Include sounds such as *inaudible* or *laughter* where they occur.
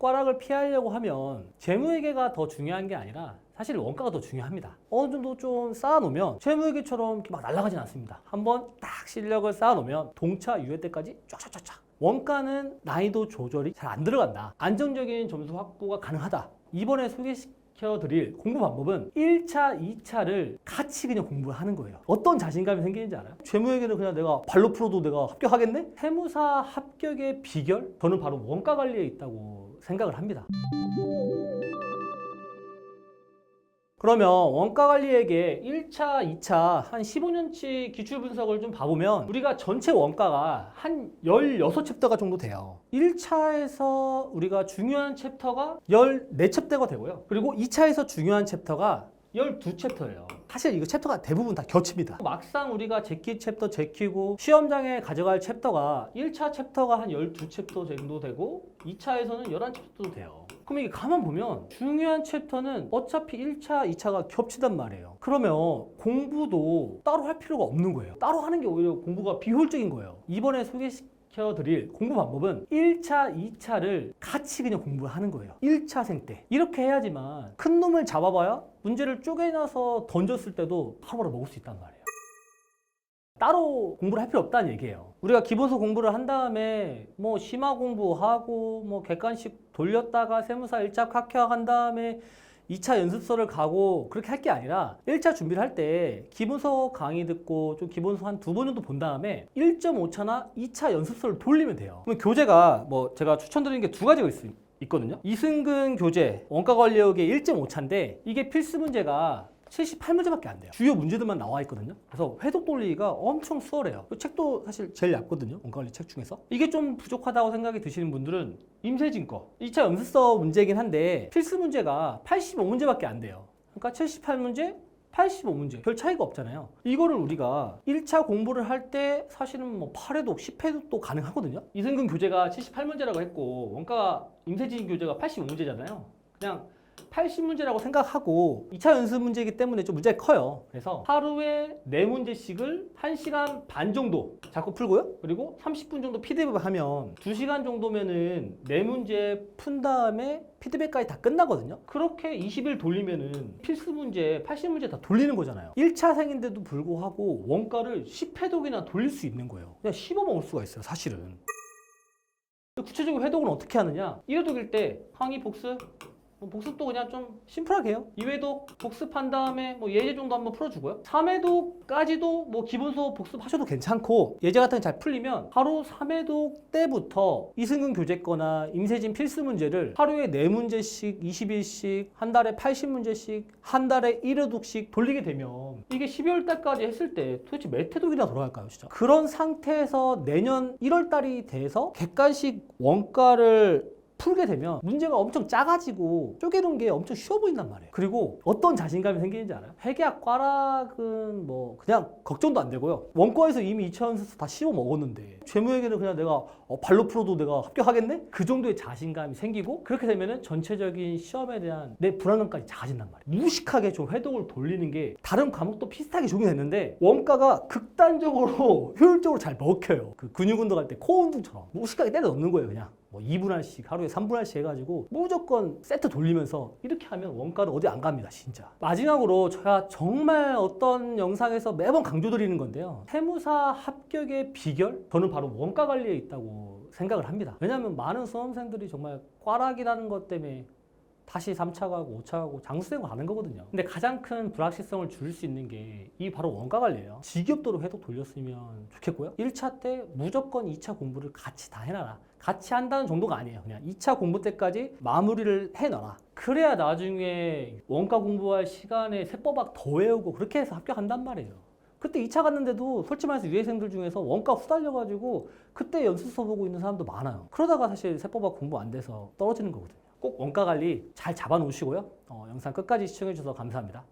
꽈락을 피하려고 하면 재무회계가 더 중요한 게 아니라 사실 원가가 더 중요합니다. 어느 정도 좀 쌓아놓으면 재무회계처럼 막 날아가진 않습니다. 한번 딱 실력을 쌓아놓으면 동차 유예 때까지 쫙쫙쫙쫙. 원가는 난이도 조절이 잘 안 들어간다. 안정적인 점수 확보가 가능하다. 이번에 소개시 켜드릴 공부 방법은 1차, 2차를 같이 그냥 공부를 하는 거예요. 어떤 자신감이 생기는지 알아요? 재무회계는 그냥 내가 발로 풀어도 내가 합격하겠네? 세무사 합격의 비결? 저는 바로 원가 관리에 있다고 생각을 합니다. 그러면 원가 관리에게 1차, 2차 한 15년치 기출 분석을 좀 봐보면 우리가 전체 원가가 한 16챕터가 정도 돼요. 1차에서 우리가 중요한 챕터가 14챕터가 되고요. 그리고 2차에서 중요한 챕터가 12챕터예요. 사실 이거 챕터가 대부분 다 겹칩니다. 막상 우리가 제키 챕터 제키고 시험장에 가져갈 챕터가 1차 챕터가 한 12챕터 정도 되고 2차에서는 11챕터도 돼요. 그럼 이게 가만 보면 중요한 챕터는 어차피 1차, 2차가 겹치단 말이에요. 그러면 공부도 따로 할 필요가 없는 거예요. 따로 하는 게 오히려 공부가 비효율적인 거예요. 이번에 소개시 켜드릴 공부 방법은 1차, 2차를 같이 그냥 공부를 하는 거예요. 1차생 때. 이렇게 해야지만 큰 놈을 잡아봐야 문제를 쪼개놔서 던졌을 때도 바로바로 먹을 수 있단 말이에요. 따로 공부를 할 필요 없다는 얘기예요. 우리가 기본서 공부를 한 다음에 뭐 심화 공부하고 뭐 객관식 돌렸다가 세무사 1차 합격한 다음에 2차 연습소를 가고 그렇게 할 게 아니라 1차 준비를 할 때 기본서 강의 듣고 좀 기본서 한 두 번 정도 본 다음에 1.5차나 2차 연습소를 돌리면 돼요. 그럼 교재가 뭐 제가 추천드리는 게 두 가지가 있, 있거든요. 이승근 교재 원가 관리역의 1.5차인데 이게 필수 문제가 78문제밖에 안 돼요. 주요 문제들만 나와 있거든요. 그래서 회독 돌리기가 엄청 수월해요. 이 책도 사실 제일 얇거든요. 원가관리 책 중에서. 이게 좀 부족하다고 생각이 드시는 분들은 임세진 거. 2차 연습서 문제긴 한데 필수 문제가 85문제밖에 안 돼요. 그러니까 78문제, 85문제. 별 차이가 없잖아요. 이거를 우리가 1차 공부를 할 때 사실은 뭐 8회독, 10회독도 가능하거든요. 이승근 교재가 78문제라고 했고 원가 임세진 교재가 85문제잖아요. 그냥 80문제라고 생각하고 2차 연습 문제이기 때문에 좀 문제가 커요. 그래서 하루에 4문제씩을 1시간 반 정도 자꾸 풀고요. 그리고 30분 정도 피드백을 하면 2시간 정도면은 4문제 푼 다음에 피드백까지 다 끝나거든요. 그렇게 20일 돌리면은 필수 문제, 80문제 다 돌리는 거잖아요. 1차 생인데도 불구하고 원가를 10회독이나 돌릴 수 있는 거예요. 그냥 씹어 먹을 수가 있어요, 사실은. 구체적으로 회독은 어떻게 하느냐? 1회독일 때 항의 복습, 뭐 복습도 그냥 좀 심플하게 해요. 2회독 복습한 다음에 뭐 예제 정도 한번 풀어주고요. 3회독까지도 뭐 기본서 복습하셔도 괜찮고 예제 같은 게 잘 풀리면 하루 3회독 때부터 이승근 교재 거나 임세진 필수 문제를 하루에 4문제씩 20일씩 한 달에 80문제씩 한 달에 1회독씩 돌리게 되면 이게 12월 달까지 했을 때 도대체 몇 회독이나 돌아갈까요 진짜 그런 상태에서 내년 1월 달이 돼서 객관식 원가를 풀게 되면 문제가 엄청 작아지고 쪼개는 게 엄청 쉬워 보인단 말이에요. 그리고 어떤 자신감이 생기는지 알아요? 회계학 과락은 뭐 그냥 걱정도 안 되고요. 원과에서 이미 2차 연습 다 씹어 먹었는데 재무회계는 그냥 내가 어, 발로 풀어도 내가 합격하겠네? 그 정도의 자신감이 생기고 그렇게 되면은 전체적인 시험에 대한 내 불안감까지 작아진단 말이에요. 무식하게 좀 회독을 돌리는 게 다른 과목도 비슷하게 적용됐는데 원가가 극단적으로 *laughs* 효율적으로 잘 먹혀요. 그 근육 운동할 때 코 운동처럼 무식하게 때려 넣는 거예요, 그냥. 뭐 2분할씩 하루에 3분할씩 해가지고 무조건 세트 돌리면서 이렇게 하면 원가는 어디 안 갑니다 진짜 마지막으로 제가 정말 어떤 영상에서 매번 강조드리는 건데요 세무사 합격의 비결 저는 바로 원가 관리에 있다고 생각을 합니다 왜냐하면 많은 수험생들이 정말 꽈락이라는 것 때문에 다시 3차 가고 5차 가고 장수생활 가는 거거든요. 근데 가장 큰 불확실성을 줄일 수 있는 게 이 바로 원가 관리예요. 지겹도록 회독 돌렸으면 좋겠고요. 1차 때 무조건 2차 공부를 같이 다 해놔라. 같이 한다는 정도가 아니에요. 그냥 2차 공부 때까지 마무리를 해놔라. 그래야 나중에 원가 공부할 시간에 세법학 더 외우고 그렇게 해서 합격한단 말이에요. 그때 2차 갔는데도 솔직히 말해서 유해생들 중에서 원가 후달려가지고 그때 연습서 보고 있는 사람도 많아요. 그러다가 사실 세법학 공부 안 돼서 떨어지는 거거든요. 꼭 원가 관리 잘 잡아 놓으시고요. 어, 영상 끝까지 시청해 주셔서 감사합니다.